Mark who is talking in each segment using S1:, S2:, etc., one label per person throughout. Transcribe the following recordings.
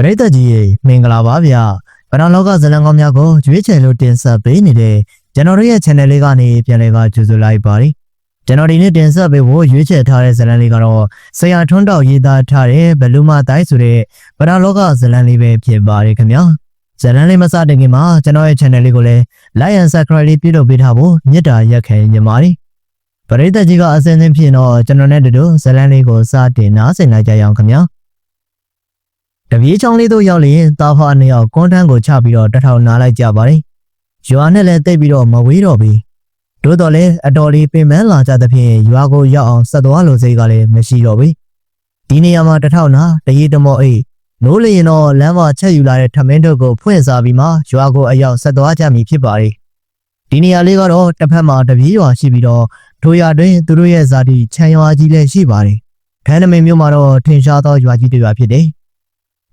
S1: ပရိသတ်ကြီးရေမင်္ဂလာပါဗျာပရလောကဇလံကောင်းများကိုရွေးချယ်လို့တင်ဆက်ပေးနေတဲ့ကျွန်တော်တို့ရဲ့ channel လေးကနေပြန်လည်ကကြိုဆိုလိုက်ပါတယ်ကျွန်တော်ဒီနေ့တင်ဆက်ပေးဖို့ရွေးချယ်ထားတဲ့ဇလံလေးကတော့ဆရာထွန်းတော်ရေးသားထားတဲ့ဘလူးမတိုင်းဆိုတဲ့ပရလောကဇလံလေးပဲဖြစ်ပါတယ်ခင်ဗျာဇလံလေးမစတင်ခင်မှာကျွန်တော်ရဲ့ channel လေးကိုလည်း like and subscribe လေးပြုလုပ်ပေးထားဖို့မေတ္တာရက်ခဲညီမလေးပရိသတ်ကြီးကအစင်းစင်းဖြစ်တော့ကျွန်တော်နဲ့တူတူဇလံလေးကိုစတင်နားဆင်လိုက်ကြရအောင်ခင်ဗျာ တပြေးချောင်းလေးတို့ရောက်လျင်တာဖာနှစ်ယောက်ကွန်တန်းကိုချပြီးတော့တထောင်နားလိုက်ကြပါတယ်။ရွာနဲ့လည်းတိတ်ပြီးတော့မဝေးတော့ဘူး။တို့တော့လည်းအတော်လေးပင်ပန်းလာကြသဖြင့်ရွာကိုရောက်အောင်ဆက်သွားလို့စိတ်ကလည်းမရှိတော့ဘူး။ဒီနေရာမှာတထောင်နာတရေတမောအိတ်နိုးလျင်တော့လမ်းမချက်ယူလာတဲ့ထမင်းတို့ကိုဖွင့်စားပြီးမှရွာကိုအရောက်ဆက်သွားကြမည်ဖြစ်ပါတယ်။ဒီနေရာလေးကတော့တစ်ဖက်မှာတပြေးရွာရှိပြီးတော့ထိုရွာတွင်သူတို့ရဲ့ဇာတိခြံရွာကြီးလည်းရှိပါတယ်။ခန်းနမင်မြို့မှာတော့ထင်ရှားသောရွာကြီးတစ်ရွာဖြစ်တယ်။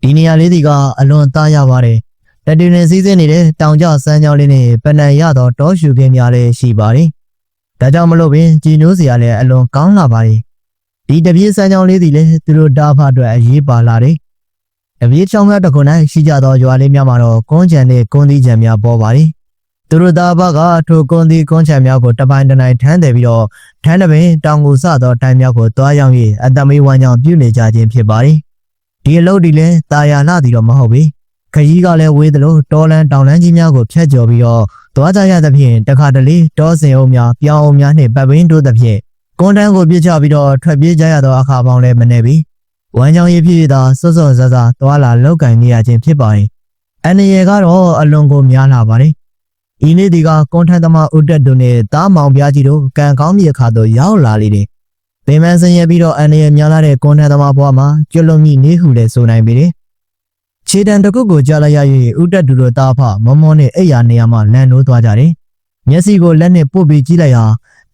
S1: ဒီနေရာလေးဒီကအလွန်သားရပါတယ်။တက်တူနေစည်းစင်းနေတဲ့တောင်ကျစမ်းကြောင်းလေးနဲ့ပနံရသောတောရှုခင်းများလည်းရှိပါတယ်။ဒါကြောင့်မလို့ပင်ကြည်နိုးစရာလည်းအလွန်ကောင်းလာပါတယ်။ဒီတပြေးစမ်းကြောင်းလေးဒီလည်းသူတို့တားဖအတွက်အရေးပါလာတယ်။တပြေးချောင်းကတစ်ခု၌ရှိကြသောရွာလေးများမှာတော့ကွန်းချံနဲ့ကွန်းသီးချံများပေါ်ပါတယ်။သူတို့သားဘကထိုကွန်းသီးကွန်းချံများကိုတပိုင်းတစ်နိုင်ထမ်းတယ်ပြီးတော့ထမ်းတပင်တောင်ကိုစသောတိုင်များကိုတွားရောက်၍အတမေးဝမ်းကြောင့်ပြုနေကြခြင်းဖြစ်ပါတယ်။ ဒီအလုပ်ဒီလဲတာယာလာသည်တော့မဟုတ်ဘူးခကြီးကလည်းဝေးသလိုတောလန်းတောင်လန်းကြီးများကိုဖျက်ကျော်ပြီးတော့သွားကြရသဖြင့်တခါတလေတောစင်အုံများပြောင်းအုံများနှင့်ပတ်ပင်းတို့သဖြင့်ကွန်တန်းကိုပြစ်ချပြီးတော့ထွက်ပြေးကြရသောအခါပေါင်းလည်းမနေပြီဝမ်းကြောင်ရဖြစ်ဖြစ်သာစောစောဆဆသွားလာလောက်ကင်နေရခြင်းဖြစ်ပါရင်အန်ရယ်ကတော့အလွန်ကိုများလာပါတယ်ဤနေ့ဒီကကွန်ထန်သမားဥတက်တို့နဲ့တားမောင်ပြားကြီးတို့ကံကောင်းမြေခါတို့ရောက်လာလေတယ် ပင်မဆင်းရဲပြီးတော့အန်ရများလာတဲ့ကွန်ထန်သမားဘွားမှာကျွလွန်မိနေဟုလည်းဆိုနိုင်ပေတယ်။ခြေတံတစ်ခုကိုကြားလိုက်ရ၍ဥတက်တူတို့တားဖမမောနဲ့အိယာနေရာမှာလန်နိုးသွားကြတယ်။မျက်စိကိုလက်နဲ့ပုတ်ပြီးကြည့်လိုက်ရာ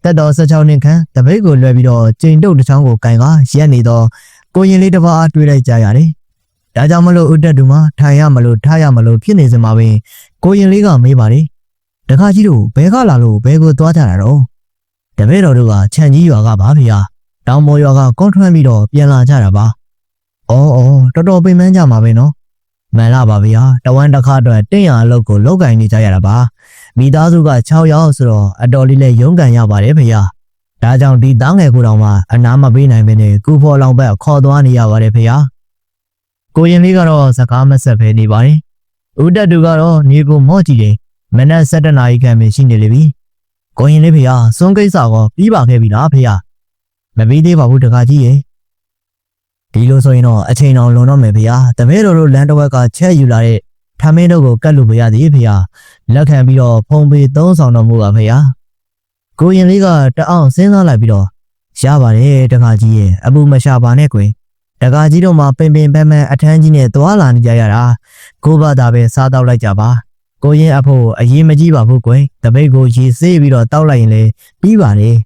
S1: တက်တော်16နှစ်ခန့်တပိတ်ကိုလွှဲပြီးတော့ကျိန်တုတ်တစ်ချောင်းကိုကင်ကရက်နေတော့ကိုရင်လေးတစ်ပါးတွေးလိုက်ကြရတယ်။ဒါကြောင့်မလို့ဥတက်တူမှာထိုင်ရမလို့ထားရမလို့ဖြစ်နေစမှာပင်ကိုရင်လေးကမေးပါတယ်။တခါကြီးတို့ဘဲကလာလို့ဘဲကိုသွားကြတာတော့တပည့်တော်တို့ကခြံကြီးရွာကပါဗျာ။ တောင်ပေါ်ရွာကကွန်ထွန်းပြီးတော့ပြန်လာကြတာပါ။အော်အော်တော်တော်ပင်ပန်းကြမှာပဲနော်။မှန်လားပါဗျာ။တဝမ်းတစ်ခါအတွက်တင့်ရအလုပ်ကိုလောက်ကင်နေကြရတာပါ။မိသားစုက6ယောက်ဆိုတော့အတော်လေးလည်းရုန်းကန်ရပါတယ်ဗျာ။ဒါကြောင့်ဒီတောင်းငယ်ကိုတောင်မှအနာမပေးနိုင်မင်းနဲ့ကူဖော်လောင်ဘက်ခေါ်သွားနေရပါတယ်ဗျာ။ကိုရင်လေးကတော့စကားမဆက်ဖဲနေပါတယ်။ဦးတက်သူကတော့နေကိုမော့ကြည့်တယ်။မနက်7:00နာရီခန့်ပဲရှိနေလေပြီ။ကိုရင်လေးဗျာစွန်းကိစ္စကောပြီးပါခဲ့ပြီလားဗျာ။ မပြီးသေးပါဘူးတခါကြီးရေဒီလိုဆိုရင်တော့အချိန်အောင်လွန်တော့မယ်ဗျာတပည့်တော်တို့လမ်းတစ်ဝက်ကချက်ယူလာတဲ့ထမင်းတို့ကိုကတ်လို့မရသေးဗျာလက်ခံပြီးတော့ဖုံပေသုံးဆောင်တော်မူပါဗျာကိုရင်လေးကတအောင်စဉ်းစားလိုက်ပြီးတော့ရပါတယ်တခါကြီးရေအပူမရှာပါနဲ့ကွယ်တခါကြီးတို့မှပင်ပင်ပန်းပန်းအထမ်းကြီးနဲ့သွားလာနေကြရတာကိုဘာသာပဲစားတော့လိုက်ကြပါကိုရင်အဖို့အရေးမကြီးပါဘူးကွယ်တပိတ်ကိုရေဆေးပြီးတော့တောက်လိုက်ရင်လေပြီးပါတယ်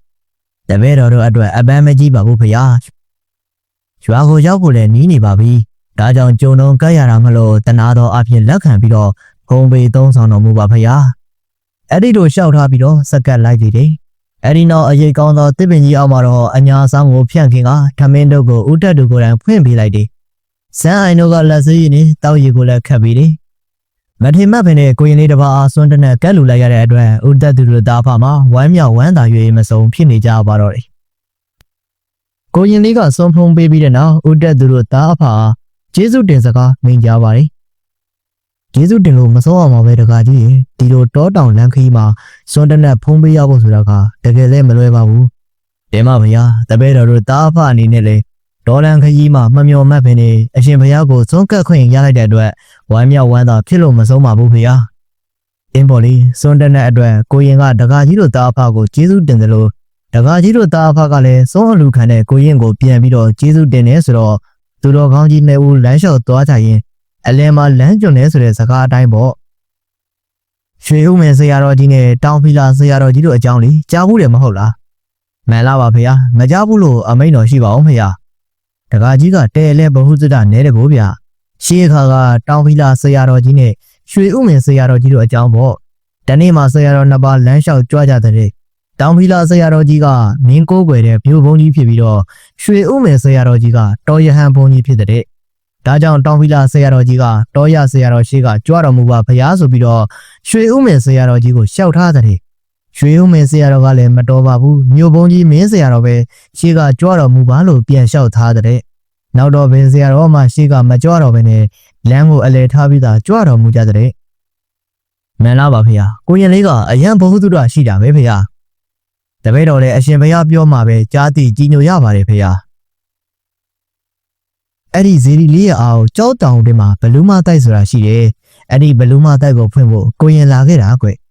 S1: တပည့်တော်တို့အတွက်အပန်းမကြီးပါဘူးဖေ။ရွာကိုရောက်ဖို့လည်းနီးနေပါပြီ။ဒါကြောင့်ကြုံတော့ကပ်ရတာမလို့တနာတော်အဖြစ်လက်ခံပြီးတော့ဖုံပေသုံးဆောင်တော်မူပါဖေ။အဲ့ဒီလိုလျှောက်ထားပြီးတော့စက်ကတ်လိုက်သေးတယ်။အဲ့ဒီနောက်အရေးကောင်းသောတစ်ပင်ကြီးအောက်မှာတော့အညာဆောင်ကိုဖြန့်ခင်ကထမင်းတို့ကိုဥတက်တို့ကိုယ်တိုင်ဖွင့်ပေးလိုက်တယ်။စမ်းအိုင်တို့ကလက်စည်းရည်နဲ့တောက်ရည်ကိုလည်းခတ်ပြီးတယ်။ မထေမတ်ပင်နဲ့ကိုရင်လေးတစ်ပါးအားစွန်းတနက်ကတ်လူလိုက်ရတဲ့အတွက်ဥတက်သူတို့တာဖမှာဝမ်းမြောက်ဝမ်းသာ၍မစုံဖြစ်နေကြပါတော့တယ်။ကိုရင်လေးကစွန်းဖုံးပေးပြီးတဲ့နောက်ဥတက်သူတို့တာဖအားကျေးဇူးတင်စကားမိန်ကြပါတယ်။ကျေးဇူးတင်လို့မစိုးအောင်ပါပဲတကားကြီးရေဒီလိုတောတောင်လမ်းခီးမှာစွန်းတနက်ဖုံးပေးရဖို့ဆိုတာကတကယ်လည်းမလွယ်ပါဘူး။တင်ပါဗျာတပည့်တော်တို့တာဖအနေနဲ့လေ ဒေါ်လန်ခကြီးမှာမမျော်မှတ်ပင်နေအရှင်ဘုရားကိုစွန့်ကပ်ခွင့်ရလိုက်တဲ့အတွက်ဝမ်းမြောက်ဝမ်းသာဖြစ်လို့မဆုံးပါဘူးဖေဟာအင်းပေါ်လီစွန်တက်တဲ့အတွက်ကိုရင်ကဒကာကြီးတို့တာအဖကိုကျေးဇူးတင်တယ်လို့ဒကာကြီးတို့တာအဖကလည်းစွန်အလူခံတဲ့ကိုရင်ကိုပြန်ပြီးတော့ကျေးဇူးတင်တယ်ဆိုတော့သူတော်ကောင်းကြီးနှစ်ဦးလမ်းလျှောက်သွားကြရင်အလယ်မှာလမ်းကျွန်းနေဆိုတဲ့စကားအတိုင်းပေါ့ရွှေဦးမယ်ဆရာတော်ကြီးနဲ့တောင်ဖီလာဆရာတော်ကြီးတို့အကြောင်းလေးကြားဘူးတယ်မဟုတ်လားမှန်လားပါဖေဟာမကြားဘူးလို့အမိန်တော်ရှိပါအောင်ဖေဟာ ဒကာကြီးကတဲလဲဘဟုစဒနဲတကိုဗျာရှေးခါကတောင်ဖီလာဆရာတော်ကြီးနဲ့ရွှေဥမင်ဆရာတော်ကြီးတို့အကြောင်းပေါ့တနေ့မှာဆရာတော်နှစ်ပါးလမ်းလျှောက်ကြွကြတဲ့တောင်ဖီလာဆရာတော်ကြီးကမင်းကိုးကွယ်တဲ့မြို့ဘုံကြီးဖြစ်ပြီးတော့ရွှေဥမင်ဆရာတော်ကြီးကတော်ရဟန်းဘုံကြီးဖြစ်တဲ့ဒါကြောင့်တောင်ဖီလာဆရာတော်ကြီးကတောရဆရာတော်ရှိကကြွတော်မူပါဖျားဆိုပြီးတော့ရွှေဥမင်ဆရာတော်ကြီးကိုရှောက်ထားတဲ့ ရွှေဥမင်ဆရာတော်ကလည်းမတော်ပါဘူးမြို့ဘုံကြီးမင်းဆရာတော်ပဲရှိကကြွတော်မူပါလို့ပြန်လျှောက်ထားတဲ့နောက်တော့ဘင်းဆရာတော်မှရှိကမကြွတော်ပဲနဲ့လမ်းကိုအလဲထားပြီးသားကြွတော်မူကြတဲ့မှန်လားပါဖေ။ကိုရင်လေးကအရန်ဘုဟုတုဒရှိတာပဲဖေ။တပည့်တော်လည်းအရှင်ဘုရားပြောမှာပဲကြားသိကြည်ညိုရပါတယ်ဖေ။အဲ့ဒီဇေဒီလေးရဲ့အားကိုကြောက်တောင်တွေမှာဘလူးမတိုက်ဆိုတာရှိတယ်။အဲ့ဒီဘလူးမတိုက်ကိုဖွင့်ဖို့ကိုရင်လာခဲ့တာကွ။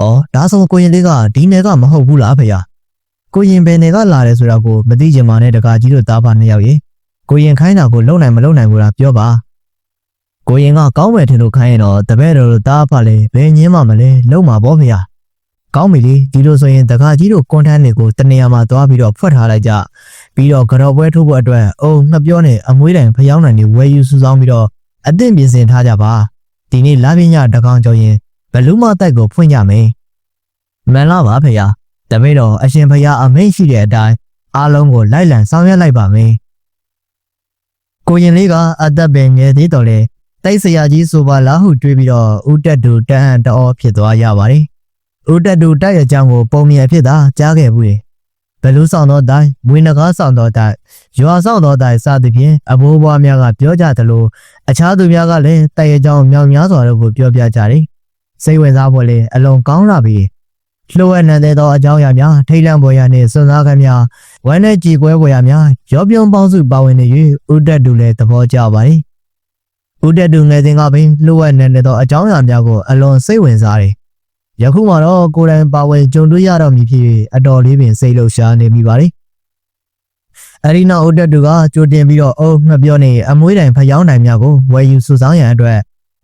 S1: အော်ဒါဆိုကိုရင်လေးကဒီနယ်ကမဟုတ်ဘူးလားဖေ။ကိုရင်ဘယ်နယ်ကလာတယ်ဆိုတာကိုမသိချင်ပါနဲ့တကာကြီးတို့တားပါနှစ်ယောက်ရေ။ကိုရင်ခိုင်းတာကိုလုံနိုင်မလုံနိုင်ဘူးလားပြောပါ။ကိုရင်ကကောင်းမယ်ထင်လို့ခိုင်းရင်တော့တပည့်တော်တို့တားပါလေဘယ်ငင်းမှမလဲလုံမှာပေါ့ဖေ။ကောင်းပြီလေဒီလိုဆိုရင်တကာကြီးတို့ကွန်တန်းတွေကိုတနေရာမှာသွားပြီးတော့ဖွက်ထားလိုက်ကြပြီးတော့ကြော်ပွဲထိုးဖို့အတွက်အုံငှက်ပြောနဲ့အမွေးတိုင်ဖျောင်းတိုင်တွေဝယ်ယူစုဆောင်းပြီးတော့အသင့်ပြင်ဆင်ထားကြပါဒီနေ့လာပညာတကောင်ကြောရင် ဘလူးမတိုက်ကိုဖွင့်ကြမယ်မှန်လားပါဖေ။တပည့်တော်အရှင်ဖျားအမိန့်ရှိတဲ့အတိုင်းအားလုံးကိုလိုက်လံဆောင်ရွက်လိုက်ပါမယ်ကိုရင်လေးကအသက်ပင်ငယ်သေးတော်လေတိုက်ဆရာကြီးဆိုပါလားဟုတွေးပြီးတော့ဥတက်တူတန်းဟန်တော်ဖြစ်သွားရပါတယ်။ဥတက်တူတိုက်ရကြောင်းကိုပုံမြင်ဖြစ်တာကြားခဲ့ဘူးလေ။ဘလူးဆောင်တော်တိုင်မွေးနဂါးဆောင်တော်တိုင်ရွာဆောင်တော်တိုင်စသဖြင့်အဘိုးဘွားများကပြောကြသလိုအခြားသူများကလည်းတိုက်ရကြောင်းမြောင်များစွာတို့ကိုပြောပြကြတယ်။ စိတ်ဝင်စားဖို့လေအလွန်ကောင်းလာပြီ။လှိုးဝဲနံတဲ့သောအကြောင်းအရာများထိတ်လန့်ပေါ်ရနှင့်စွန့်စားခမ်းများဝမ်းနဲ့ကြည်ကွဲပေါ်ရများရောပြုံးပေါင်းစုပါဝင်နေ၍ဥတက်တူလည်းသဘောကျပါတယ်။ဥတက်တူငယ်စဉ်ကပင်လှိုးဝဲနံတဲ့သောအကြောင်းအရာများကိုအလွန်စိတ်ဝင်စားတယ်။ယခုမှတော့ကိုယ်တိုင်ပါဝင်ကြုံတွေ့ရတော့မည်ဖြစ်၍အတော်လေးပင်စိတ်လှုပ်ရှားနေမိပါတယ်။အရီနာဥတက်တူကကြိုတင်ပြီးတော့အုပ်မှပြောနေအမွေးတိုင်ဖျောင်းတိုင်များကိုဝယ်ယူစုဆောင်းရန်အတွက်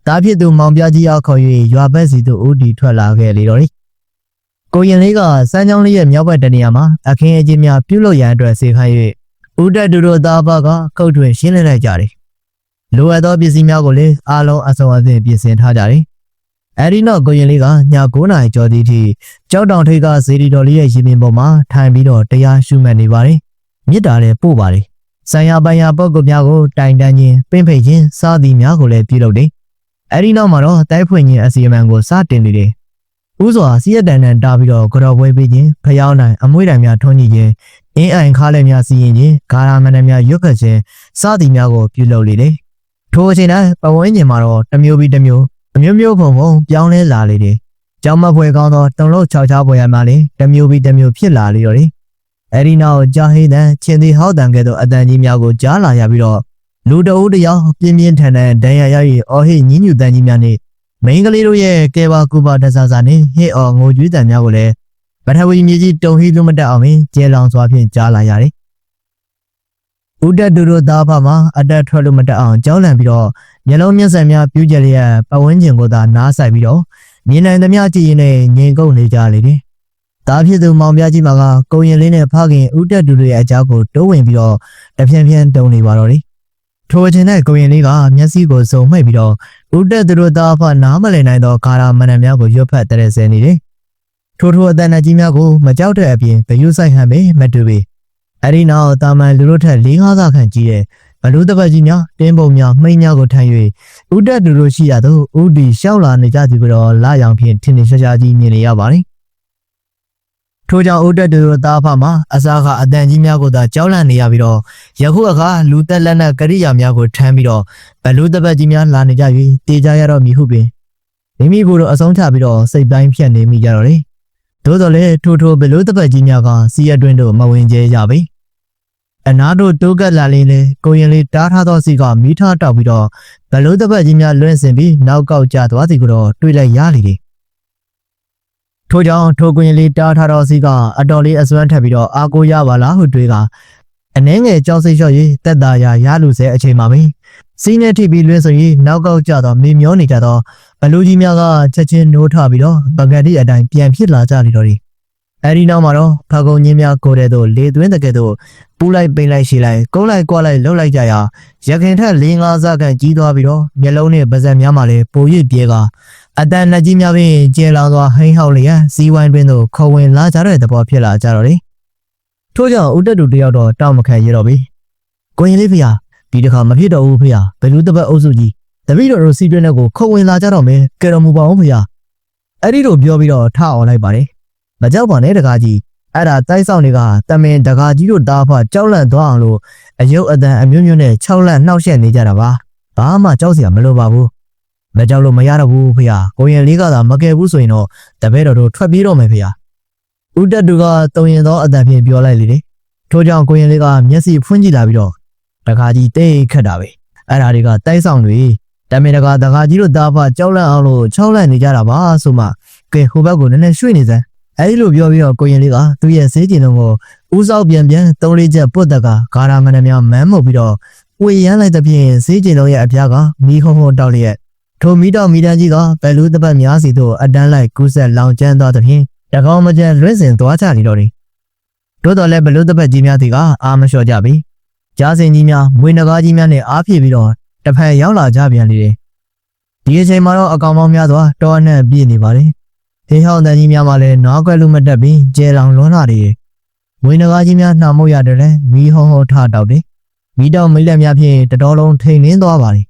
S1: တားဖြစ်သူမောင်ပြကြီးအားခေါ်၍ရွာဘက်စီသို့ဦးတီထွက်လာခဲ့လေတော့တယ်။ကိုရင်လေးကစမ်းချောင်းလေးရဲ့မြောက်ဘက်တနေရာမှာအခင်းအကျင်းများပြုလုပ်ရန်အတွက်စေခိုင်း၍ဦးတက်တူတို့သားဘကကုတ်ထွင်ရှင်းလင်းလိုက်ကြတယ်။လိုအပ်သောပစ္စည်းများကိုလည်းအားလုံးအစုံအသင့်ပြင်ဆင်ထားကြတယ်။အဲဒီနောက်ကိုရင်လေးကည9နာရီကျော်သည့်အထိကြောက်တောင်ထိပ်ကဇေဒီတော်လေးရဲ့ရင်ပြင်ပေါ်မှာထိုင်ပြီးတော့တရားရှုမှတ်နေပါတယ်။မြစ်တာလည်းပို့ပါတယ်။ဆိုင်ရာပိုင်ရာပုဂ္ဂိုလ်များကိုတိုင်တန်းခြင်းပင့်ဖိတ်ခြင်းစသည်များကိုလည်းပြုလုပ်တယ်။ အဲဒီနောက်မှာတော့တိုက်ဖွင့်ခြင်းအစီအမံကိုစတင်နေတယ်။ဥစွာစီးရတန်တန်တားပြီးတော့ကြော်ပွဲပေးခြင်းဖျောင်းနိုင်အမွေးတိုင်များထွန်းညှိခြင်းအင်းအိုင်ခါးလည်းများစီရင်ခြင်းဂါရာမဏများရွတ်ခတ်ခြင်းစသည်များကိုပြုလုပ်လေတယ်။ထိုအချိန်တိုင်းပဝန်းကျင်မှာတော့တစ်မျိုးပြီးတစ်မျိုးအမျိုးမျိုးပုံပုံပြောင်းလဲလာလေတယ်။ကြောင်မဖွဲကောင်းသောတုံလို့ခြောက်ခြားပွဲရမှာလေတစ်မျိုးပြီးတစ်မျိုးဖြစ်လာလေတော့တယ်။အဲဒီနောက်ဂျာဟေးတန်ချင်းဒီဟောက်တန်ကဲ့သို့အတန်ကြီးများကိုကြားလာရပြီးတော့ လူတအုပ်တယောက်ပြင်းပြင်းထန်ထန်ဒဏ်ရာရ၍အော်ဟစ်ညင်းညူတန်ကြီးများနဲ့မိန်းကလေးတို့ရဲ့ကဲပါကူပါတဆာဆာနဲ့ဟစ်အော်ငိုကြွေးတန်များကိုလည်းပထဝီမြေကြီးတုံဟိလုံးမတက်အောင်ပင်ကျဲလောင်စွာဖြင့်ကြားလာရတယ်။ဦးတက်တူတို့သားဖမှာအတက်ထွက်လို့မတက်အောင်ကြောက်လန့်ပြီးတော့မျက်လုံးမျက်စံများပြူးကြလျက်ပဝန်းကျင်ကိုသာနားဆိုင်ပြီးတော့မြင်နိုင်သမျှကြည့်ရင်လည်းငြိမ်ကုန်နေကြလေတယ်။သားဖြစ်သူမောင်ပြကြီးမှာကကုံရင်လေးနဲ့ဖခင်ဦးတက်တူတို့ရဲ့အကြောင်းကိုတိုးဝင်ပြီးတော့တဖြည်းဖြည်းတုံနေပါတော့တယ်။ ထိုအချိန်နဲ့ကိုရင်လေးကမျက်စိကိုစုံမှိတ်ပြီးတော့ဦးတက်သူတို့သားဖနားမလည်နိုင်သောဂါရာမဏ္ဍများကိုရွတ်ဖတ်တဲ့ဆဲနေတယ်။ထိုထိုအတန်ကြီးများကိုမကြောက်တဲ့အပြင်ဘယူဆိုင်ဟန်ပဲမတူပေ။အဲဒီနောက်တာမန်လူတို့ထက်၄၅ဆခန့်ကြီးတဲ့ဘလူးတပတ်ကြီးများတင်းပုံများမှိန်များကိုထမ်း၍ဦးတက်သူတို့ရှိရသောဦးဒီရှောက်လာနေကြသည်ကိုတော့လာရောင်ဖြင့်ထင်ထင်ရှားရှားကြီးမြင်နေရပါတယ်။ ထိုကြောင့်ဦးတက်သူတို့သားဖမှာအစားကအတန်ကြီးများကိုသာကြောက်လန့်နေရပြီးတော့ယခုအခါလူသက်လက်နက်ကရိယာများကိုထမ်းပြီးတော့ဘလူးတပတ်ကြီးများလာနေကြ၍တေကြရတော့မည်ဟုပင်မိမိကိုယ်တော့အဆုံးချပြီးတော့စိတ်ပိုင်းဖြတ်နေမိကြတော့တယ်။သို့တော်လည်းထိုထိုဘလူးတပတ်ကြီးများကစီးရတွင်တို့မဝင်ကျဲကြပေ။အနာတို့တိုးကပ်လာလေးလေကိုရင်လေးတားထားသောစီကမိထားတောက်ပြီးတော့ဘလို့တပတ်ကြီးများလွင့်စင်ပြီးနောက်ကောက်ကျသွားစီကိုတော့တွေးလိုက်ရလေတယ် ထို့ကြောင့်ထိုကွင်လေးတားထားသောစီကအတော်လေးအစွမ်းထက်ပြီးတော့အာကိုရပါလားဟုတွေးကအနှဲငယ်ကြောက်စိတ်လျှော့၍တက်တာရရလူစဲအချိန်မှာပဲစီးနဲ့ထိပ်ပြီးလွင့်ဆို၍နောက်ကောက်ကျတော့မေမျောနေကြတော့ဘလူကြီးများကချက်ချင်းနိုးထပြီးတော့ပကတိအတိုင်းပြန်ဖြစ်လာကြလေတော့တယ်အဲဒီနောက်မှာတော့ဖကုံကြီးများကိုတဲ့တို့လေသွင်းတကယ်တို့ပူးလိုက်ပိန်လိုက်ရှည်လိုက်ကုန်းလိုက်ကွာလိုက်လှုပ်လိုက်ကြရာရခင်ထက်၄၅စကန်ကြီးသွားပြီးတော့မျက်လုံးနဲ့ပါးစပ်များမှာလည်းပိုရစ်ပြေက အတန်လက်ကြီးများပင်ကျဲလောင်စွာဟိန်းဟောက်လျက်စီးဝိုင်းတွင်သို့ခေါ်ဝင်လာကြတဲ့သဘောဖြစ်လာကြတော့တယ်ထို့ကြောင့်ဦးတက်တူတယောက်တော့တောက်မခံရတော့ပြီကိုရင်လေးဖေဟာဒီဒီတစ်ခါမဖြစ်တော့ဘူးဖေဘယ်လိုတပတ်အုပ်စုကြီးတပည့်တော်တို့စီတွင်းတဲ့ကိုခုံဝင်လာကြတော့မယ်ကဲတော်မူပါအောင်ဖေအဲ့ဒီလိုပြောပြီးတော့ထအောင်လိုက်ပါတယ်မကြောက်ပါနဲ့တကားကြီးအဲ့ဒါတိုက်ဆောင်တွေကတမင်တကားကြီးတို့တားဖကြောက်လန့်သွားအောင်လို့အယုတ်အတန်အမျိုးမျိုးနဲ့၆လန့်နှောက်ယှက်နေကြတာပါဘာမှကြောက်စရာမလိုပါဘူး မကြောက်လို့မရတော့ဘူးဖေကိုရင်လေးကသာမကယ်ဘူးဆိုရင်တော့တပည့်တော်တို့ထွက်ပြေးတော့မယ်ဖေဦးတက်တူကတုံရင်သောအတန်ဖြင့်ပြောလိုက်လေထို့ကြောင့်ကိုရင်လေးကမျက်စိဖွင့်ကြည့်လာပြီးတော့တခါကြီးတိတ်ခတ်တာပဲအဲ့ဒါတွေကတိုက်ဆောင်တွေတမင်တကာတခါကြီးတို့တားဖကြောက်လန့်အောင်လို့၆လန့်နေကြတာပါဆိုမှကဲဟိုဘက်ကိုနည်းနည်းရွှေ့နေစမ်းအဲဒီလိုပြောပြီးတော့ကိုရင်လေးကသူ့ရဲ့စေးကျင်လုံးကိုဦးဆောက်ပြန်ပြန်သုံးလေးချက်ပုတ်တက်ကဂါရာမဏများမန်းမှုတ်ပြီးတော့ဝေရမ်းလိုက်တဲ့ဖြင့်စေးကျင်လုံးရဲ့အဖျားကမီးဟုံးဟုံးတောက်လျက် ထိုမီးတောက်မီးတန်းကြီးကဘယ်လူတပတ်များစီတို့အတန်းလိုက်ကူးဆက်လောင်ကျန်းသွားတဲ့ဖြင့်တကောင်မကျန်လွင့်စင်သွားချနေတော့တယ်တို့တော်လည်းဘယ်လူတပတ်ကြီးများစီကအာမလျှော့ကြပြီကြားစင်ကြီးများမွေနဂါးကြီးများနဲ့အားဖြည့်ပြီးတော့တစ်ဖက်ရောက်လာကြပြန်လေတယ်ဒီအချိန်မှာတော့အကောင်ပေါင်းများစွာတောအနှံ့ပြည့်နေပါတယ်ဟေးဟောင်းတန်ကြီးများမှလည်းနားကွက်လို့မတက်ပြီးကျဲလောင်လွန်းလာတယ်မွေနဂါးကြီးများနှာမုတ်ရတယ်လဲမီးဟုံးဟုံးထတောက်တယ်မီးတောက်မိလက်များဖြင့်တတော်လုံးထိန်နှင်းသွားပါတယ်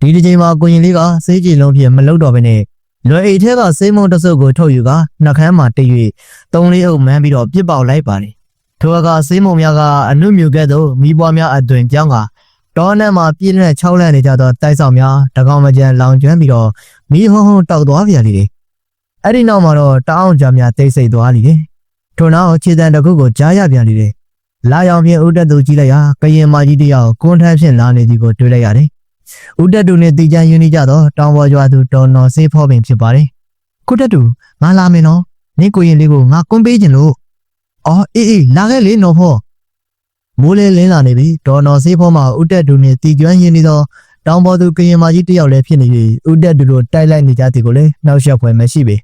S1: ဒီဒီချိန်မှာကိုရင်လေးကစေးကြည်လုံးဖြင့်မလုတော့ဘဲနဲ့လွယ်အိတ်ထဲကစေးမုံတစ်စုပ်ကိုထုတ်ယူကနှကန်းမှာတိတ်၍သုံးလေးအုပ်မှန်းပြီးတော့ပြစ်ပေါက်လိုက်ပါတယ်ထိုအခါစေးမုံများကအနုမြူကဲ့သို့မိဘွားများအသွင်ပြောင်းကတောနက်မှာပြည့်တဲ့၆လန့်နေကြသောတိုက်ဆောင်များတကောင်မကျန်လောင်ကျွမ်းပြီးတော့မီးဟုံးဟုံးတောက်သွားပြန်လေတယ်အဲ့ဒီနောက်မှာတော့တအောင်ကြများတိတ်ဆိတ်သွားလေတယ်ထို့နောက်ခြေတံတစ်ခုကိုကြားရပြန်လေတယ်လာရောင်ဖြင့်ဦးတက်သူကြည့်လိုက်ရာကရင်မကြီးတယောက်ကွန်းထမ်းဖြင့်လာနေသည်ကိုတွေ့လိုက်ရတယ် ဦးတက်တူနဲ့တီချမ်းယူနေကြတော့တောင်ပေါ်ကျွာသူတော်နော်ဆေးဖောပင်ဖြစ်ပါတယ်ခုတက်တူငါလာမယ်နော်နင့်ကိုရင်လေးကိုငါကွန်းပေးခြင်းလို့အော်အေးအေးလာခဲ့လေနော်ဖောမိုးလေးလင်းလာနေပြီဒေါ်နော်ဆေးဖောမှာဦးတက်တူနဲ့တီကျွမ်းရင်းနေသောတောင်ပေါ်သူကရင်မကြီးတယောက်လည်းဖြစ်နေပြီဦးတက်တူတို့တိုက်လိုက်နေကြသည်ကိုလည်းနှောက်ယှက်ဖွယ်မရှိပေ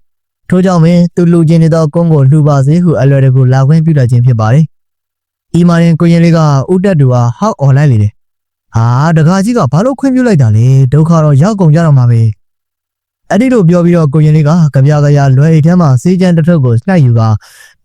S1: ထို့ကြောင့်ပင်သူလူချင်းနေသောကုန်းကိုလှူပါစေဟုအလွယ်တကူလာခွင့်ပြုလိုက်ခြင်းဖြစ်ပါတယ်။ဤမာရင်ကိုရင်လေးကဦးတက်တူဟာဟောက်អော်လိုက်လေတယ်။ ဟာတကားကြီးကဘာလို့ခွင့်ပြုလိုက်တာလဲဒုက္ခတော့ရောက်ကုန်ကြတော့မှာပဲ။အဲ့ဒီလိုပြောပြီးတော့ကိုရင်လေးကကြပြကြရလွယ်အိတ်ထဲမှာစေးချမ်းတစ်ထုပ်ကိုနှိုက်ယူက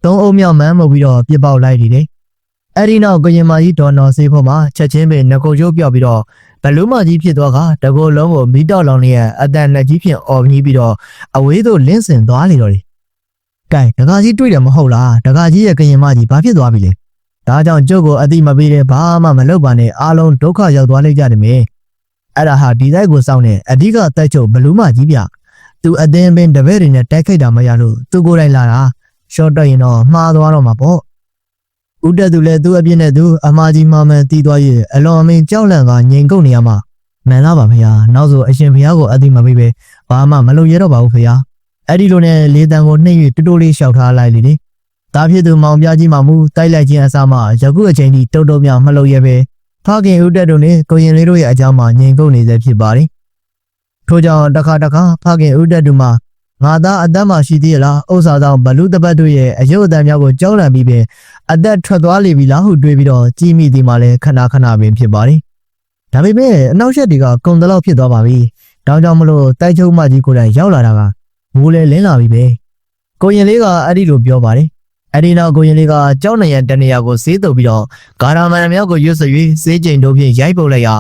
S1: သုံးအုံမြောက်မှန်းမှုပြီးတော့ပြစ်ပေါက်လိုက်တယ်။အဲ့ဒီနောက်ကိုရင်မကြီးဒေါ်နော်ဆေးဖို့မှာချက်ချင်းပဲငကိုကျိုးပြော့ပြီးတော့ဘလူးမကြီးဖြစ်သွားကတကိုယ်လုံးကိုမီးတောက်လောင်နေတဲ့အတန်လက်ကြီးဖြင့်အော်ပြီးပြီးတော့အဝေးသို့လင်းစင်သွားလေတော့တယ်။ကဲဒကာကြီးတွေ့တယ်မဟုတ်လားဒကာကြီးရဲ့ကရင်မကြီးဘာဖြစ်သွားပြီလဲ။ ဒါကြောင့်ကျုပ်ကိုအတိမပေးတဲ့ဘာမှမလုပ်ပါနဲ့အားလုံးဒုက္ခရောက်သွားလိမ့်ကြတယ်မေ။အဲ့ဒါဟာဒီတိုက်ကိုစောင့်နေအဓိကတိုက်ချုပ်ဘလူးမကြီးဗျ။သူအသင်းပင်တပည့်တွေနဲ့တိုက်ခိုက်တာမရလို့သူကိုယ်တိုင်လာတာရှော့တော့ရင်တော့မှားသွားတော့မှာပေါ့။ဦးတက်သူလည်းသူ့အပြစ်နဲ့သူအမားကြီးမှမှန်တီးသွားရဲ့အလွန်အမင်းကြောက်လန့်ကငြိမ်ကုန်နေရမှာမှန်လားပါဖေ။နောက်ဆိုအရှင်ဖေကိုအတိမပေးပဲဘာမှမလုပ်ရတော့ပါဘူးဖေ။အဲ့ဒီလိုနဲ့လေးတန်ကိုနှိမ့်၍တူတူလေးလျှောက်ထားလိုက်လေ လေ။တားဖြစ်သူမောင်ပြကြီးမှမူတိုက်လိုက်ခြင်းအစားမှယခုအချိန်ထိတုတ်တုတ်မြောက်မလုပ်ရပဲဖခင်ဦးတက်တို့နဲ့ကိုရင်လေးတို့ရဲ့အကြောင်းမှငြိမ်ကုန်နေစေဖြစ်ပါတယ်။ထို့ကြောင့်တစ်ခါတစ်ခါဖခင်ဦးတက်တို့မှငါသားအသက်မှရှိသေးလားဥစ္စာဆောင်ဘလူတပတ်တို့ရဲ့အယုတ်အတန်များကိုကြောက်လန့်ပြီးပင်အသက်ထွက်သွားလိမ့်ပြီလားဟုတွေးပြီးတော့ကြီးမိသည်မှလည်းခဏခဏပင်ဖြစ်ပါတယ်။ဒါပေမဲ့အနောက်ရှက်တွေကကုံတလောက်ဖြစ်သွားပါပြီ။တောင်းကြောင့်မလို့တိုက်ချုံမကြီးကိုယ်တိုင်ရောက်လာတာကမိုးလဲလင်းလာပြီပဲ။ကိုရင်လေးကအဲ့ဒီလိုပြောပါတယ်။ အဲ့ဒီနောက်ကိုရင်လေးကကြောက်နေရတနေရာကိုစေးတုပ်ပြီးတော့ဂါရာမန်မြောက်ကိုရွတ်ဆွေစေးကျိန်တို့ဖြင့်ရိုက်ပုတ်လိုက်ရာ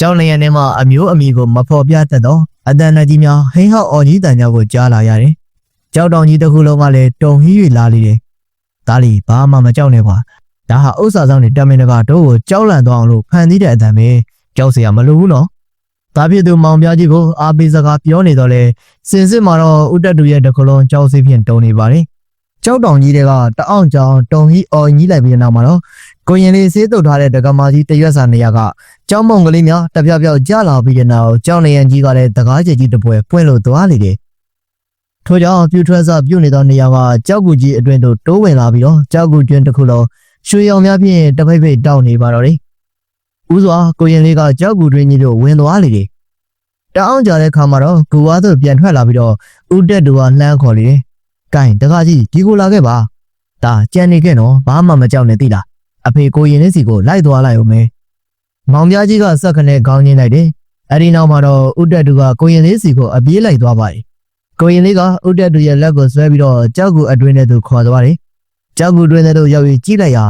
S1: ကြောက်နေရထဲမှာအမျိုးအမီကိုမဖော်ပြတတ်တော့အတန်နကြီးများဟိန်းဟောက်အော်ကြီးတန်ကြောက်ကိုကြားလာရတယ်။ကြောက်တောင်ကြီးတစ်ခုလုံးကလည်းတုံဟီး၍လာလေတယ်။ဒါလီဘာမှမကြောက်နဲ့ကွာ။ဒါဟာဥစ္စာဆောင်နေတမင်တကာတို့ကိုကြောက်လန့်သွားအောင်လို့ဖန်တီးတဲ့အတန်ပဲ။ကြောက်စရာမလိုဘူးနော်။ဒါဖြစ်သူမောင်ပြားကြီးကိုအားပေးစကားပြောနေတော့လေစင်စစ်မှာတော့ဥတက်တူရဲ့တကလုံးကြောက်စိဖြင့်တုံနေပါတယ်။ ကြောက်တောင်ကြီးတွေကတအောင်ကြောင်တုံဟီးအော်ကြီးလိုက်ပြီးတဲ့နောက်မှာတော့ကိုရင်လေးဆေးတုတ်ထားတဲ့ဒကမာကြီးတရွက်စာနေရာကကျောင်းမုံကလေးများတပြပြကြလာပြီးတဲ့နောက်ကျောင်းနေရန်ကြီးကလည်းတကားကျကြီးတပွဲပွင့်လို့သွားလေတယ်။ထို့ကြောင့်ပြူထွက်စပြုတ်နေသောနေရာကကြောက်ကူကြီးအတွင်သို့တိုးဝင်လာပြီးတော့ကြောက်ကူကျွန်းတစ်ခုလုံးရွှေရောင်များဖြင့်တပိတ်ပိတ်တောက်နေပါတော့တယ်။ဦးစွာကိုရင်လေးကကြောက်ကူတွင်ကြီးတို့ဝင်သွားလေတယ်။တအောင်ကြတဲ့ခါမှာတော့ဂူဝါသို့ပြန်ထွက်လာပြီးတော့ဦးတက်တူကလှမ်းခေါ်လေတယ်။ ကင်တကားကြီးဒီကိုလာခဲ့ပါ။ဒါကြံနေခဲ့နော်ဘာမှမကြောက်နဲ့သိလားအဖေကိုရင်လေးစီကိုလိုက်သွားလိုက်ဦးမယ်။မောင်ပြားကြီးကစက်ခနဲ့ခေါင်းညင်းလိုက်တယ်။အဲဒီနောက်မှာတော့ဥတက်တူကကိုရင်လေးစီကိုအပြေးလိုက်သွားပါတယ်။ကိုရင်လေးကဥတက်တူရဲ့လက်ကိုဆွဲပြီးတော့ကြောက်ကူအတွင်းထဲသို့ခေါ်သွားတယ်။ကြောက်ကူအတွင်းထဲသို့ရောက်ပြီးကြည့်လိုက်ရာ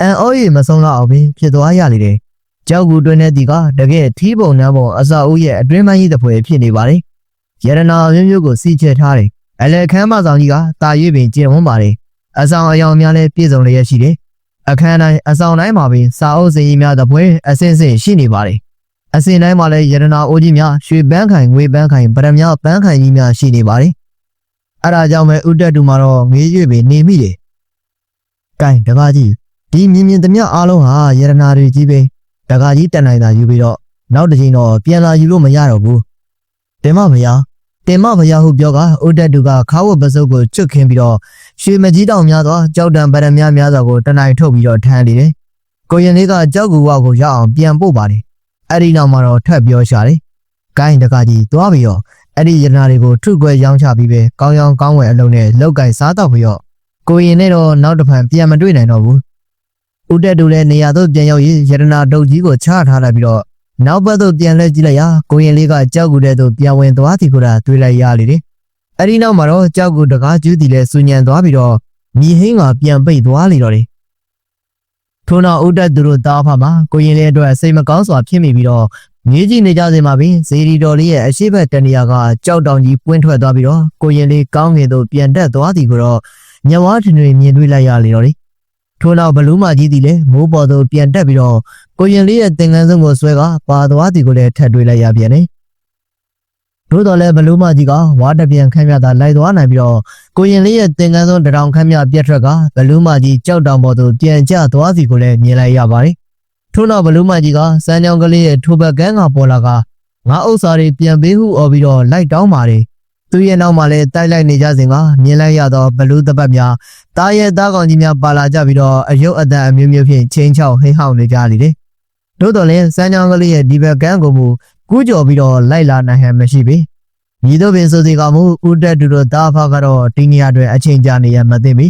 S1: အန်အောရီမဆုံးတော့အောင်ပင်ဖြစ်သွားရလေတယ်။ကြောက်ကူတွင်းတဲ့ဒီကတကယ်ထီးပုံနှမ်းပုံအစာအုပ်ရဲ့အတွင်းပိုင်းကြီးတစ်ဖွဲဖြစ်နေပါတယ်ရတနာမျိုးမျိုးကိုစီချဲထားတယ် အလဲခမ်းမဆောင်ကြီးကတာရွေးပင်ကျင်ဝန်းပါတယ်အဆောင်အယောင်များလည်းပြည့်စုံလျက်ရှိတယ်အခန်းတိုင်းအဆောင်တိုင်းမှာပင်စာအုပ်စင်ကြီးများတစ်ဖွဲအစင်းစင်ရှိနေပါတယ်အစင်တိုင်းမှာလည်းရတနာအိုးကြီးများရွှေပန်းခိုင်ငွေပန်းခိုင်ပရမများပန်းခိုင်ကြီးများရှိနေပါတယ်အဲ့ဒါကြောင့်ပဲဥတက်တူမှာတော့ငေးရွေပင်နေမိတယ်ကဲတကားကြီးဒီမြင်မြင်သမျှအားလုံးဟာရတနာတွေကြီးပဲတကားကြီးတက်နိုင်တာယူပြီးတော့နောက်တစ်ချိန်တော့ပြန်လာယူလို့မရတော့ဘူးတင်မမယား တင်မမယားဟုပြောကဥတက်တူကခါဝတ်ပစုပ်ကိုကျွတ်ခင်းပြီးတော့ရွှေမကြီးတောင်များသောကြောက်တံပရမများများစွာကိုတနိုင်ထုတ်ပြီးတော့ထမ်းနေတယ်ကိုရင်လေးကကြောက်ကူဝကိုရောက်အောင်ပြန်ပို့ပါတယ်အဲ့ဒီနောက်မှာတော့ထပ်ပြောရှာတယ်ကိုင်းတကားကြီးသွားပြီးတော့အဲ့ဒီရတနာတွေကိုထုခွဲရောင်းချပြီးပဲကောင်းရောင်းကောင်းဝယ်အလုံးနဲ့လောက်ကင်စားတော့ပြီးတော့ကိုရင်နဲ့တော့နောက်တစ်ဖန်ပြန်မတွေ့နိုင်တော့ဘူးဦးတက်တူလည်းနေရာသို့ပြန်ရောက်ရေးရတနာတုတ်ကြီးကိုချထားလိုက်ပြီးတော့ နောက်ဘက်သို့ပြန်လဲကြည့်လိုက်ရာကိုရင်လေးကကြောက်ကူတဲ့သို့ပြန်ဝင်သွားသည်ကိုသာတွေ့လိုက်ရလေတယ်အဲ့ဒီနောက်မှာတော့ကြောက်ကူတကားကျူးတီလည်းစူညံသွားပြီးတော့မြေဟင်းကပြန်ပိတ်သွားလေတော့တယ်ထို့နောက်ဦးတက်သူတို့တားဖမှာကိုရင်လေးအတွက်စိတ်မကောင်းစွာဖြစ်မိပြီးတော့ငေးကြည့်နေကြစဉ်မှာပင်ဇေဒီတော်လေးရဲ့အရှိဘက်တနေရာကကြောက်တောင်ကြီးပွင့်ထွက်သွားပြီးတော့ကိုရင်လေးကောင်းငင်သို့ပြန်တက်သွားသည်ကိုတော့ညဝါထင်တွေမြင်တွေ့လိုက်ရလေတော့တယ် ထို့နောက်ဘလူးမကြီးသည်လည်းမိုးပေါ်သို့ပြန်တက်ပြီးတော့ကိုရင်လေးရဲ့သင်္ကန်းဆုံးကိုဆွဲကပါသွားသည်ကိုလည်းထပ်တွေ့လိုက်ရပြန်တယ်။ထို့တော်လည်းဘလူးမကြီးကဝါတပြန်ခမ်းမြသာလိုက်သွားနိုင်ပြီးတော့ကိုရင်လေးရဲ့သင်္ကန်းဆုံးတရောင်ခမ်းမြပြက်ထွက်ကဘလူးမကြီးကြောက်တောင်ပေါ်သို့ပြန်ကျသွားစီကိုလည်းမြင်လိုက်ရပါတယ်။ထို့နောက်ဘလူးမကြီးကစမ်းကြောင်ကလေးရဲ့ထိုဘက်ကန်းကပေါ်လာကငါဥစ္စာတွေပြန်ပေးဟုអော်ပြီးတော့လိုက်တောင်းပါတယ်။ သူရဲ့နောက်မှာလည်းတိုက်လိုက်နေကြစဉ်ကမြင်လိုက်ရသောဘလူးတပတ်များတားရဲ့သားကောင်ကြီးများပါလာကြပြီးတော့အယုတ်အတန်အမျိုးမျိုးဖြင့်ချင်းချောက်ဟိဟောက်နေကြလေတယ်။တို့တော်လည်းစမ်းချောင်းကလေးရဲ့ဒီဘက်ကန်းကိုမူကူးကြော်ပြီးတော့လိုက်လာနိုင်ဟန်မရှိပေ။ညီတို့ပင်ဆိုစီကမူဦးတက်တူတို့တားဖာကတော့ဒီနေရာတွေအချိန်ကြာနေရမသိပြီ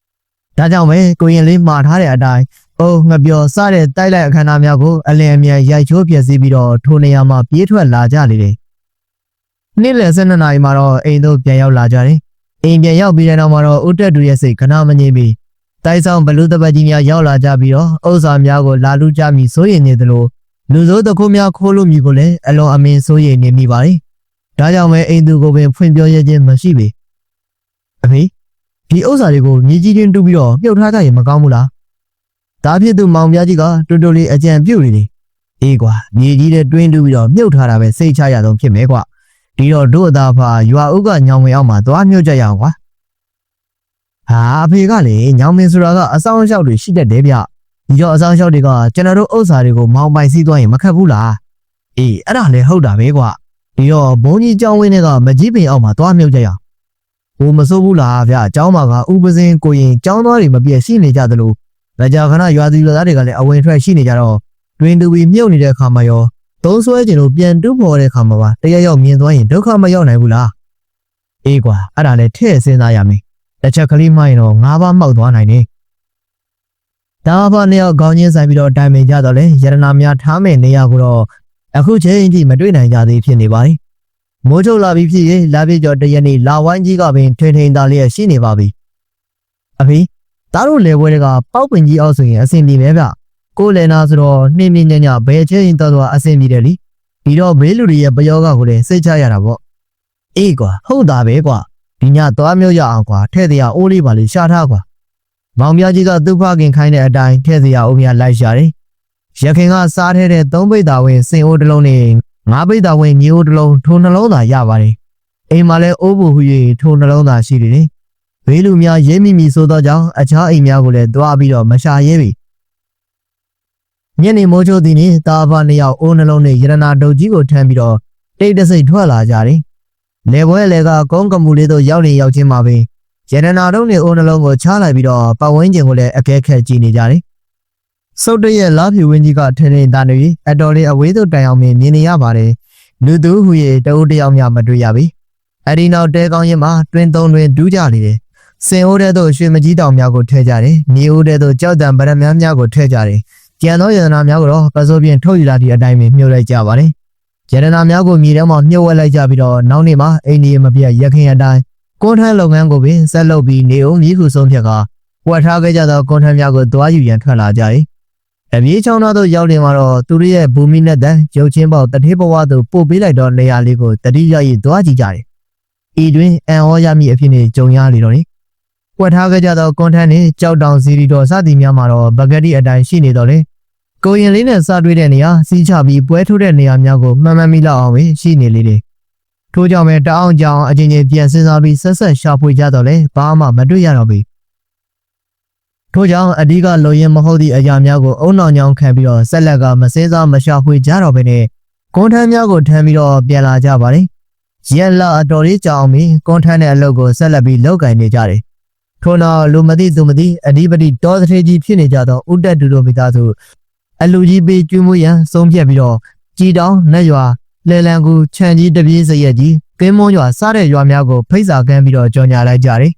S1: ။ဒါကြောင့်ပဲကိုရင်လေးမှားထားတဲ့အတိုင်းအိုးငပြောစတဲ့တိုက်လိုက်အခမ်းအနားများကိုအလင်းအမြန်ရိုက်ချိုးပြည့်စည်ပြီးတော့ထိုနေရာမှာပြေးထွက်လာကြလေတယ်။ နေ့လယ်12နာရီမှာတော့အိမ်သို့ပြန်ရောက်လာကြတယ်။အိမ်ပြန်ရောက်ပြီးတဲ့နောက်မှာတော့ဦးတက်တူရဲ့စိတ်ခဏမငြိမ်ပြီးတိုက်ဆောင်ဘလူးတပတ်ကြီးများရောက်လာကြပြီးတော့ဥစ္စာများကိုလာလူကြမိစိုးရိမ်နေသလိုလူစိုးတခုများခိုးလို့မြည်ကိုလည်းအလွန်အမင်းစိုးရိမ်နေမိပါတယ်။ဒါကြောင့်ပဲအိမ်သူကိုပင်ဖွင့်ပြောရခြင်းမရှိပေ။အဖေဒီဥစ္စာတွေကိုမြေကြီးချင်းတူးပြီးတော့မြုပ်ထားကြရင်မကောင်းဘူးလား။ဒါဖြစ်သူမောင်ပြားကြီးကတူတူလေးအကြံပြုတ်နေတယ်။အေးကွာမြေကြီးတွေတွင်းတူးပြီးတော့မြုပ်ထားတာပဲစိတ်ချရဆုံးဖြစ်မယ်ကွာ။ ဒီတော့တို့အသားဖာရွာဥကညောင်ဝင်အောင်မှာသွားမြုပ်ကြရအောင်ကွာ။ဟာအဖေကလေညောင်မင်းဆိုတာကအဆောင်အရှောက်တွေရှိတတ်တယ်ဗျ။ဒီတော့အဆောင်အရှောက်တွေကကျွန်တော်တို့ဥစ္စာတွေကိုမောင်ပိုင်စီးသွားရင်မခက်ဘူးလား။အေးအဲ့ဒါလည်းဟုတ်တာပဲကွာ။ဒီတော့ဘုံကြီးကျောင်းဝင်းတွေကမကြီးပင်အောင်မှာသွားမြုပ်ကြရအောင်။ဟိုမစိုးဘူးလားဗျ။ကျောင်းမှာကဥပစင်းကိုရင်ကျောင်းသားတွေမပြည့်ရှိနေကြသလိုဗကြာခဏရွာသူရွာသားတွေကလည်းအဝင်ထွက်ရှိနေကြတော့တွင်တူပြီးမြုပ်နေတဲ့အခါမှာရော သုံးဆွဲကျင်လို့ပြန်တူးပေါ်တဲ့အခါမှာပါတရရောက်မြင်သွားရင်ဒုက္ခမရောက်နိုင်ဘူးလားအေးကွာအဲ့ဒါလည်းထည့်စဉ်းစားရမယ်တစ်ချက်ကလေးမှရင်တော့ငါးပါးမောက်သွားနိုင်တယ်ဒါဘာနှစ်ယောက်ခေါင်းချင်းဆိုင်ပြီးတော့တိုင်ပင်ကြတော့လေရတနာများထားမဲ့နေရကိုတော့အခုချိန်ထိမတွေ့နိုင်ကြသေးဖြစ်နေပါသည်မိုးချုပ်လာပြီဖြစ်ရင်လာပြကျော်တရက်နေ့လာဝိုင်းကြီးကပင်ထိန်ထိန်သားလေးရရှိနေပါပြီအဖေသားတို့လေပွဲတွေကပေါက်ပင်ကြီးအောင်ဆိုရင်အဆင်ပြေမယ်ဗျ ကိုယ်လည်းနာဆိုတော့နှင်းမြင့်ညံ့ညဘယ်ချင်းရင်တော့တော့အဆင်ပြေတယ်လीဒီတော့ဘေးလူတွေရဲ့ပယောဂကိုလည်းစိတ်ချရတာပေါ့အေးကွာဟုတ်တာပဲကွာဒီညသွားမျိုးရအောင်ကွာထဲ့တရားအိုးလေးပါလေးရှာထားကွာမောင်မြကြီးကသူ့ဖခင်ခိုင်းတဲ့အတိုင်းထဲ့တရားအိုးမြလိုက်ရှာတယ်ရခင်ကစားထဲတဲ့သုံးပိတ်တာဝင်စင်အိုးတစ်လုံးနဲ့ငါးပိတ်တာဝင်မြေအိုးတစ်လုံးထိုနှလုံးသာရပါတယ်အိမ်မှာလည်းအိုးဘူးဟူ၍ထိုနှလုံးသာရှိတယ်ဘေးလူများရဲမိမိဆိုသောကြောင့်အခြားအိမ်များကိုလည်းတွားပြီးတော့မရှာရဲပြီ ညနေမိုးချိုးသည်နှင့်တာဖာနှစ်ယောက်အိုးနှလုံးနဲ့ရတနာဒုတ်ကြီးကိုထမ်းပြီးတော့တိတ်တဆိတ်ထွက်လာကြတယ်လေပွဲလေကကုန်းကမူလေးတို့ရောက်နေရောက်ချင်းမှာပင်ရတနာတို့နဲ့အိုးနှလုံးကိုချလိုက်ပြီးတော့ပတ်ဝန်းကျင်ကိုလည်းအကဲခက်ကြည့်နေကြတယ်စုတ်တရဲ့လာဖြူဝင်းကြီးကထင်းထင်းတန်နေအတော်လေးအဝေးသို့တိုင်အောင်မြင်နေရပါတယ်လူသူဟူ၍တအုပ်တယောက်မျှမတွေ့ရပြီအဒီနောက်တဲကောင်းရင်မှာတွင်သုံးတွင်ဒူးကြနေတယ်စင်အိုးတဲ့သို့ရွှေမကြီးတောင်များကိုထဲကြတယ်။မြေအိုးတဲ့သို့ကြောက်တံဗရမများများကိုထဲကြတယ်။ ကျန်သောယန္တနာများကိုတော့ပစိုးပြင်ထုတ်ယူလာသည့်အတိုင်းပဲမြှုပ်လိုက်ကြပါတယ်။ယန္တနာများကိုမြေထဲမှာမြှုပ်ဝဲလိုက်ကြပြီးတော့နောက်နေ့မှာအိန္ဒိယမပြတ်ရခင်အတိုင်းကွန်ထမ်းလုပ်ငန်းကိုပင်ဆက်လုပ်ပြီးနေအောင်မြည်ခုဆုံးဖြတ်ကဝတ်ထားခဲ့ကြသောကွန်ထမ်းများကိုသွားယူရန်ထွက်လာကြ၏။တပြေးချောင်းသားတို့ရောက်နေမှာတော့သူတို့ရဲ့ဘူမိနဲ့တန်ရုပ်ချင်းပေါက်တထေးဘဝသို့ပို့ပေးလိုက်တော့နေရာလေးကိုတတိယရီသွားကြည့်ကြတယ်ဤတွင်အန်ဟောရမည့်အဖြစ်နဲ့ကြုံရလေတော့လေကွက်ထားခဲ့ကြသောကွန်ထန်နှင့်ကြောက်တောင်စီရီတော်စသည်များမှာတော့ဘဂတိအတိုင်းရှိနေတော့လေ ကိုရင်လေးနဲ့စတွေ့တဲ့နေရာစီးချပြီးပွဲထိုးတဲ့နေရာများကိုမှန်မှန်မိလောက်အောင်ပဲရှိနေလေတယ်ထို့ကြောင့်ပဲတအောင်ကြောင်အချင်းချင်းပြန်စင်းစားပြီးဆက်ဆက်ရှာဖွေကြတော့လေဘာမှမတွေ့ရတော့ဘူးထို့ကြောင့်အဓိကလိုရင်မဟုတ်သည့်အရာများကိုအုံနောင်ညောင်းခံပြီးတော့ဆက်လက်ကမစင်းစားမရှာဖွေကြတော့ဘဲနဲ့ကွန်ထန်များကိုထမ်းပြီးတော့ပြန်လာကြပါတယ်ရက်လာအတော်လေးကြောင်ပြီးကွန်ထန်တဲ့အလုပ်ကိုဆက်လက်ပြီးလုပ်ကင်နေကြတယ်ထို့နောက်လူမသိသူမသိအဓိပတိတောသထေကြီးဖြစ်နေကြသောဥတက်တူတို့မိသားစု အလူကြီးပေးကျွေးမွေးရန်ဆုံးဖြတ်ပြီးတော့ကြည်တောင်နတ်ရွာလဲလံကူခြံကြီးတပြေးစရက်ကြီးကင်းမွန်ရွာစတဲ့ရွာများကိုဖိတ်စာကမ်းပြီးတော့ကြော်ညာလိုက်ကြတယ်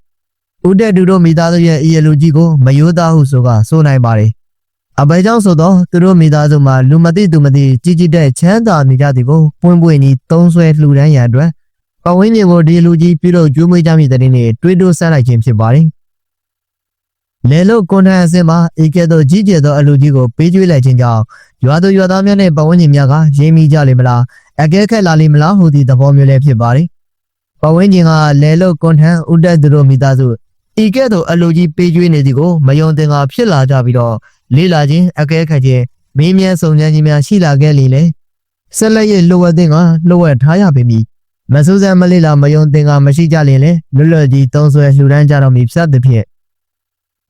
S1: ဥတက်တူတို့မိသားစုရဲ့အီယလူကြီးကိုမယိုးသားဟုဆိုကဆိုနိုင်ပါတယ်အဘယ်ကြောင့်ဆိုတော့သူတို့မိသားစုမှာလူမသိသူမသိကြီးကြီးတဲ့ချမ်းသာနေကြသည်ကိုပွင့်ပွင့်ကြီးသုံးဆွဲလှူဒန်းရန်အတွက်ပဝင်းမြေကိုဒီလူကြီးပြုလုပ်ကျွေးမွေးကြမည့်တဲ့နေ့တွေးတိုးဆန်းလိုက်ခြင်းဖြစ်ပါတယ် လေလုတ်ကွန်ထန်အစင်မှာဧကဲ့သို့ကြီးကျယ်သောအလူကြီးကိုပေးကျွေးလိုက်ခြင်းကြောင့်ရွာသူရွာသားများနဲ့ပဝန်းကျင်များကရင်းမိကြလိမ့်မလားအကဲခက်လာလိမ့်မလားဟူသည့်သဘောမျိုးလည်းဖြစ်ပါတယ်ပဝန်းကျင်ကလေလုတ်ကွန်ထန်ဥတက်သူတို့မိသားစုဤကဲ့သို့အလူကြီးပေးကျွေးနေသည်ကိုမယုံသင်္ကာဖြစ်လာကြပြီးတော့လေးလာခြင်းအကဲခတ်ခြင်းမင်းမြန်းစုံစမ်းခြင်းများရှိလာခဲ့လေလေဆက်လက်ရဲ့လိုဝက်သင်ကလိုဝက်ထားရပေမည်မဆူးစမ်းမလေးလာမယုံသင်္ကာမရှိကြလင်လေလွတ်လွတ်ကြီးသုံးဆွဲလှူဒန်းကြတော်မူဖြတ်သည်ဖြင့်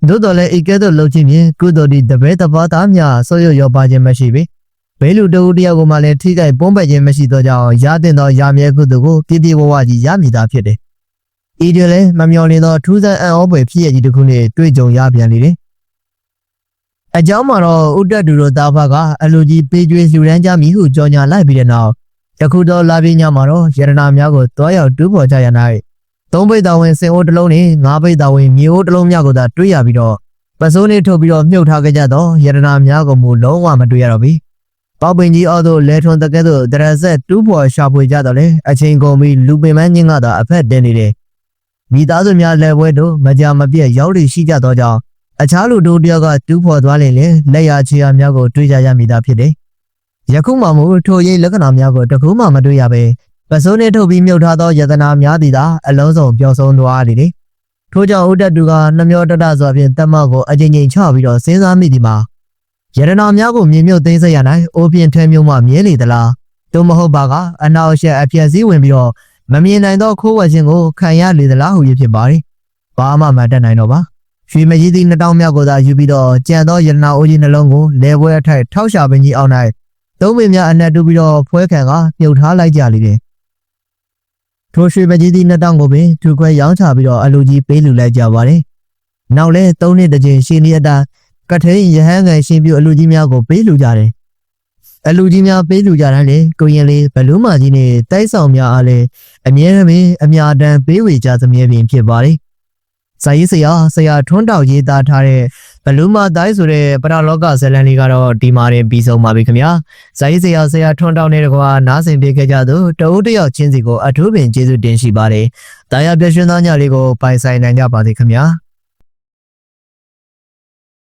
S1: သို့တော်လည်းဤကဲ့သို့လှုပ်ခြင်းဖြင့်ကုသိုလ်ဒီတပည့်တပါးသားများဆွရွရောပါခြင်းမရှိပေဘဲလူတဦးတယောက်ကိုမှလည်းထိခိုက်ပုံးပတ်ခြင်းမရှိသောကြောင့်ရတဲ့သောရာမြဲကုသိုလ်ကိုပြည့်ပြည့်ဝဝကြီးရမည်သာဖြစ်တယ်ဤတွင်လည်းမမျော်လင့်သောထူးဆန်းအံ့ဩဖွယ်ဖြစ်ရကြီးတစ်ခုနှင့်တွေ့ကြုံရပြန်လေတယ်အကြောင်းမှာတော့ဥတ္တတူတို့တာဖကအလူကြီးပေးကျွေးလှူဒန်းကြမည်ဟုကြော်ညာလိုက်ပြီးတဲ့နောက်တခုတော့လာပြင်းညမှာတော့ယရနာများကိုတွားရောက်တူးပေါ်ကြရ၌ သုံးပိတ်တော်ဝင်စင်အိုးတစ်လုံးနဲ့ငါးပိတ်တော်ဝင်မြေအိုးတစ်လုံးများကိုသာတွေ့ရပြီးတော့ပစိုးနေထုတ်ပြီးတော့မြုပ်ထားကြသောယရနာများကိုမူလုံးဝမတွေ့ရတော့ဘူးပေါပင်ကြီးအော်တို့လဲထွန်တကဲ့သို့ဒရဆက်တူးပေါ်ရှာဖွေကြတော့လေအချိန်ကုန်ပြီးလူပင်မန်းညင်းကသာအဖက်တင်နေတယ်မိသားစုများလက်ဝဲတို့မကြမပြတ်ရောက်လိရှိကြသောကြောင့်အခြားလူတို့တယောက်ကတူးဖော်သွားရင်လည်းလက်ရချေရများကိုတွေးကြရမိတာဖြစ်တယ်။ယခုမှမဟုတ်ထိုရိပ်လက္ခဏာများကိုတကူမှမတွေ့ရပဲ ပစိုးနဲ့ထုတ်ပြီးမြုပ်ထားသောယတနာများသည်သာအလုံးစုံပျောက်ဆုံးသွားသည်လေ။ထို့ကြောင့်ဥဒ္ဒတူကနှမျောတတစွာဖြင့်တတ်မကိုအကြိမ်ကြိမ်ချပြီးတော့စဉ်းစားမိသည်မှာယတနာများကိုမြင်မြုပ်သိမ်းဆက်ရနိုင်အိုးပြင်းထဲမြုံမှမြဲလေသလား။သို့မဟုတ်ပါကအနောက်အရှက်အပြက်စည်းဝင်ပြီးတော့မမြင်နိုင်သောခိုးဝက်ခြင်းကိုခံရလေသလားဟုရဖြစ်ပါသည်။ဘာမှမတတ်နိုင်တော့ပါ။ရွှေမကြီးသည့်နှစ်တောင်းမြောက်ကိုသာယူပြီးတော့ကြံသောရတနာအိုးကြီးနှလုံးကိုလဲပွဲအထိုက်ထောက်ရှာပင်ကြီးအောင်၌သုံးပင်များအနက်တူပြီးတော့ဖွဲခံကမြုပ်ထားလိုက်ကြလေတယ်။ ထိုရွှေမကြီးသည့်နှစ်တောင်းကိုပင်ထူခွဲရောင်းချပြီးတော့အလူကြီးပေးလူလိုက်ကြပါတယ်။နောက်လဲသုံးနှစ်တကြိမ်ရှင်လျက်တာကထိန်ရဟန်းငယ်ရှင်ပြအလူကြီးများကိုပေးလူကြတယ်။အလူကြီးများပေးလူကြတယ်လေကိုရင်လေးဘလူးမာကြီးနဲ့တိုက်ဆောင်များအားလည်းအမြဲတမ်းအမြတမ်းပေးဝေကြသမျှပင်ဖြစ်ပါတယ်ဇာရေးဆရာဆရာထွန်းတောက်ရေးသားထားတဲ့ ဘလူးမာတိုင်းဆိုတဲ့ပရလောကဇလန်လေးကတော့ဒီမှာတင်ပြီးဆုံးပါပြီခင်ဗျာဇာရေးဆရာဆရာထွန်းတောက်နဲ့တကွာနားဆင်ပေးခဲ့ကြသူတဦးတယောက်ချင်းစီကိုအထူးပင်ကျေးဇူးတင်ရှိပါတယ်တာယာပြည့်ရှင်သောညလေးကိုပိုင်ဆိုင်နိုင်ကြပါစေခင်ဗျာ